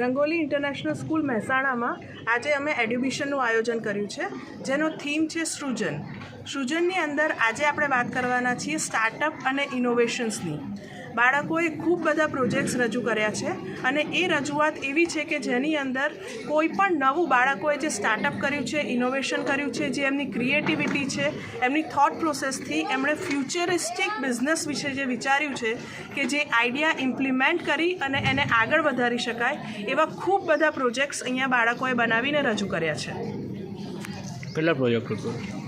Rangoli international school મહેસાણામાં આજે અમે એડ્યુબિશનનું આયોજન કર્યું છે. જેનો થીમ છે સૃજન. સૃજનની અંદર આજે આપણે વાત કરવાના છીએ સ્ટાર્ટઅપ અને ઇનોવેશન્સની બાળકોએ ખૂબ બધા પ્રોજેક્ટ્સ રજૂ કર્યા છે અને એ રજૂઆત એવી છે કે જેની અંદર કોઈ પણ નવું બાળકોએ જે સ્ટાર્ટઅપ કર્યું છે ઇનોવેશન કર્યું છે, જે એમની ક્રિએટિવિટી છે, એમની થોટ પ્રોસેસથી એમણે ફ્યુચરિસ્ટિક બિઝનેસ વિશે જે વિચાર્યું છે કે જે આઈડિયા ઇમ્પ્લિમેન્ટ કરી અને એને આગળ વધારી શકાય, એવા ખૂબ બધા પ્રોજેક્ટ્સ અહીંયા બાળકોએ બનાવીને રજૂ કર્યા છે. કેટલા પ્રોજેક્ટ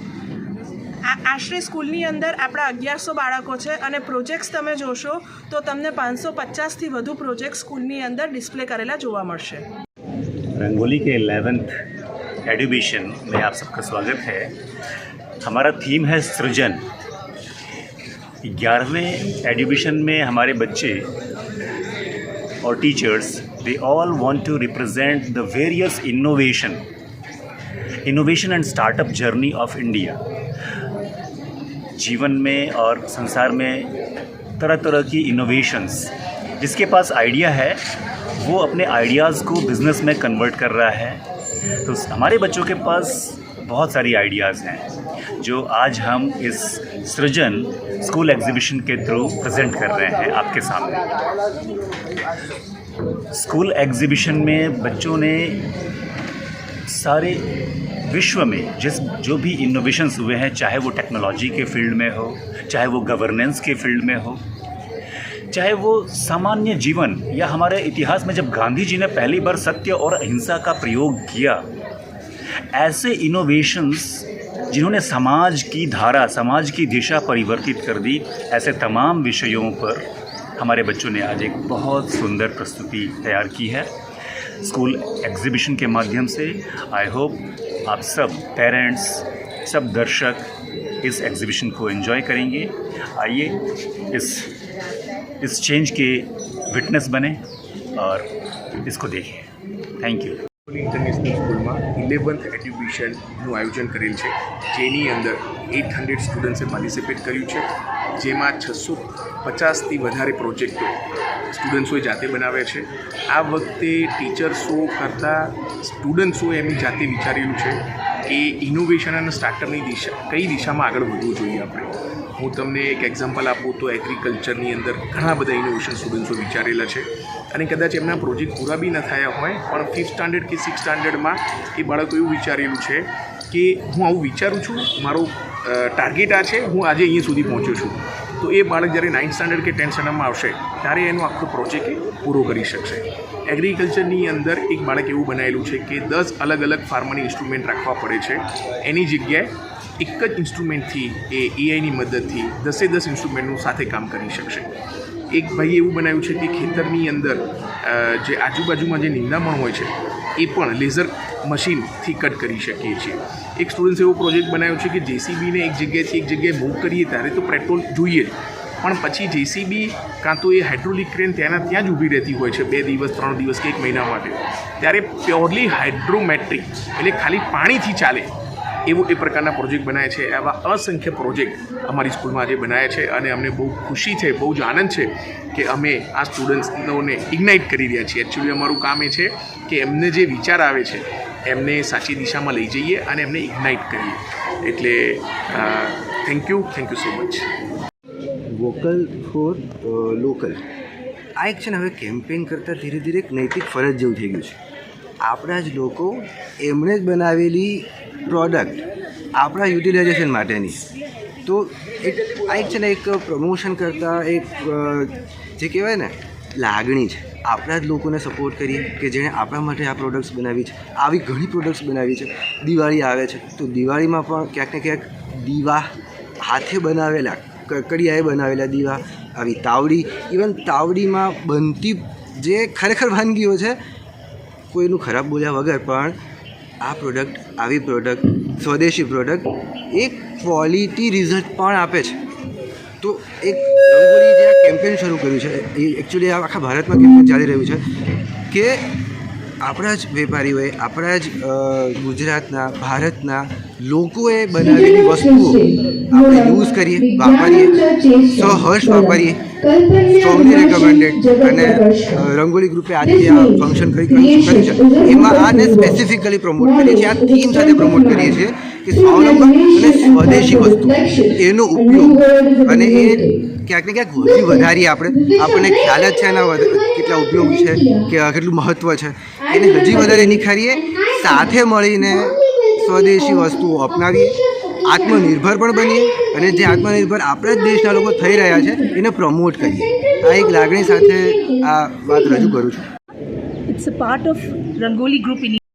આશરે સ્કૂલની અંદર આપણા અગિયારસો બાળકો છે અને પ્રોજેક્ટ્સ તમે જોશો તો તમને પાંચસો પચાસથી વધુ પ્રોજેક્ટ સ્કૂલની અંદર ડિસ્પ્લે કરેલા જોવા મળશે रंगोली के एलेवेंथ एडुकेशन में आप सबका स्वागत है हमारा थीम है सृजन ग्यारहवें एडुकेशन में हमारे बच्चे और teachers they all want to represent the various innovation innovation and startup journey of India जीवन में और संसार में तरह तरह की इनोवेशंस जिसके पास आइडिया है, वो अपने आइडियाज़ को बिज़नेस में कन्वर्ट कर रहा है। तो हमारे बच्चों के पास बहुत सारी आइडियाज़ हैं, जो आज हम इस सृजन स्कूल एग्जीबिशन के थ्रू प्रेजेंट कर रहे हैं आपके सामने। स्कूल एग्जीबिशन में बच्चों ने सारे विश्व में जिस, जो भी इनोवेशंस हुए हैं, चाहे वो टेक्नोलॉजी के फ़ील्ड में हो, चाहे वो गवर्नेंस के फ़ील्ड में हो, चाहे वो सामान्य जीवन या हमारे इतिहास में जब गांधी जी ने पहली बार सत्य और अहिंसा का प्रयोग किया, ऐसे इनोवेशंस जिन्होंने समाज की धारा, समाज की दिशा परिवर्तित कर दी, ऐसे तमाम विषयों पर हमारे बच्चों ने आज एक बहुत सुंदर प्रस्तुति तैयार की है। स्कूल एग्जीबिशन के माध्यम से आई होप आप सब पेरेंट्स सब दर्शक इस एग्जीबिशन को एंजॉय करेंगे। आइए इस इस चेंज के विटनेस बने और इसको देखें। थैंक यू ઇન્ટરનેશનલ સ્કૂલમાં ઇલેવન્થ એડ્યુકેશનનું આયોજન કરેલ છે. જેની અંદર એઇટ હંડ્રેડ સ્ટુડન્ટ્સે પાર્ટિસિપેટ કર્યું છે. જેમાં છસો પચાસથી વધારે પ્રોજેક્ટો સ્ટુડન્ટ્સોએ જાતે બનાવ્યા છે. આ વખતે ટીચર્સો કરતાં સ્ટુડન્ટ્સોએ એમની જાતે વિચારેલું છે. કે ઇનોવેશન અને સ્ટાર્ટઅપની દિશા, કઈ દિશામાં આગળ વધવું જોઈએ આપણે? હું તમને એક એક્ઝામ્પલ આપું તો એગ્રીકલ્ચરની અંદર ઘણા બધા ઇનોવેશન સ્ટુડન્ટ્સો વિચારેલા છે. અને કદાચ એમના પ્રોજેક્ટ પૂરા બી ન થયા હોય, પણ ફિફ્થ સ્ટાન્ડર્ડ કે સિક્સ સ્ટાન્ડર્ડમાં એ બાળકો એવું વિચારેલું છે કે હું આવું વિચારું છું, મારો ટાર્ગેટ આ છે, હું આજે અહીંયા સુધી પહોંચ્યો છું. તો એ બાળક જ્યારે નાઇન્થ સ્ટાન્ડર્ડ કે ટેન્થ સ્ટાન્ડર્ડમાં આવશે, ત્યારે એનો આખો પ્રોજેક્ટ પૂરો કરી શકશે. એગ્રીકલ્ચરની અંદર એક બાળક એવું બનાવેલું છે કે દસ અલગ અલગ ફાર્મરની ઇન્સ્ટ્રુમેન્ટ રાખવા પડે છે. એની જગ્યાએ એક જ ઇન્સ્ટ્રુમેન્ટથી એ એઆઈની મદદથી દસે દસ ઇન્સ્ટ્રુમેન્ટનું સાથે કામ કરી શકશે. એક ભાઈએ એવું બનાવ્યું છે કે ખેતરની અંદર જે આજુબાજુમાં જે નિંદામણ હોય છે એ પણ લેઝર મશીનથી કટ કરી શકીએ છીએ. એક સ્ટુડન્ટ્સ એવો પ્રોજેક્ટ બનાવ્યો છે કે જેસીબીને એક જગ્યાએથી એક જગ્યાએ મૂવ કરીએ ત્યારે તો પેટ્રોલ જોઈએ પણ પછી જેસીબી કાં તો એ હાઇડ્રોલિક ક્રેન ત્યાંના ત્યાં જ ઊભી રહેતી હોય છે બે દિવસ, ત્રણ દિવસ કે એક મહિના માટે ત્યારે પ્યોરલી હાઇડ્રોમેટ્રિક એટલે ખાલી પાણીથી ચાલે. એવો એ પ્રકારના પ્રોજેક્ટ બનાવ્યા છે આવા અસંખ્ય પ્રોજેક્ટ અમારી સ્કૂલમાં આજે બનાવ્યા છે અને અમને બહુ ખુશી છે, બહુ જ આનંદ છે કે અમે આ સ્ટુડન્ટ્સને ઇગ્નાઇટ કરી રહ્યા છીએ. એકચ્યુઅલી અમારું કામ એ છે કે એમને જે વિચાર આવે છે, એમને સાચી દિશામાં લઈ જઈએ અને એમને ઇગ્નાઇટ કરીએ. એટલે thank you thank you so much vocal for local આ એક છે ને હવે કેમ્પેન કરતાં ધીરે ધીરે એક નૈતિક ફરજ જેવું થઈ ગયું છે. આપણા જ લોકો એમણે જ બનાવેલી પ્રોડક્ટ આપણા યુટિલાઇઝેશન માટેની. તો એક, આ એક છે ને એક પ્રમોશન કરતાં એક જે કહેવાય ને, લાગણી છે. આપણા જ લોકોને સપોર્ટ કરીએ કે જેણે આપણા માટે આ પ્રોડક્ટ્સ બનાવી છે. આવી ઘણી પ્રોડક્ટ્સ બનાવી છે. દિવાળી આવે છે. તો દિવાળીમાં પણ ક્યાંક ને ક્યાંક દીવા હાથે બનાવેલા, કકડિયાએ બનાવેલા દીવા, આવી તાવડી ઇવન તાવડીમાં બનતી જે ખરેખર વાનગીઓ છે, કોઈનું ખરાબ બોલ્યા વગર પણ આ પ્રોડક્ટ આવી પ્રોડક્ટ સ્વદેશી પ્રોડક્ટ એક ક્વોલિટી રિઝલ્ટ પણ આપે છે. તો એક રંગોળી જે આ કેમ્પેન શરૂ કર્યું છે, એ એકચ્યુઅલી આખા ભારતમાં કેમ્પેન ચાલી રહ્યું છે કે આપણા જ વેપારીઓએ, આપણા જ ગુજરાતના, ભારતના લોકોએ બનાવેલી વસ્તુઓ આપણે યુઝ કરીએ વાપરીએ. સહર્ષ વાપરીએ. સ્ટ્રોંગલી રેકમેન્ડેડ અને રંગોલી ગ્રુપે આજે આ ફંક્શન કરી કર્યું છે. એમાં આને સ્પેસિફિકલી પ્રમોટ કરીએ છીએ. આ થીમ સાથે પ્રમોટ કરીએ છીએ કે સ્વાવલંબન અને સ્વદેશી વસ્તુ. એનો ઉપયોગ અને એ ક્યાંક ને ક્યાંક હજી વધારીએ આપણે. આપણને ખ્યાલ જ છે એના કેટલા ઉપયોગ છે કે કેટલું મહત્ત્વ છે. એને હજી વધારે નિખારીએ. સાથે મળીને સ્વદેશી વસ્તુઓ અપનાવીએ. આત્મનિર્ભર પણ બનીએ અને જે આત્મનિર્ભર આપણા જ દેશના લોકો થઈ રહ્યા છે, એને પ્રમોટ કરીએ. આ એક લાગણી સાથે આ વાત રજૂ કરું છું. It's a part of Rangoli group Group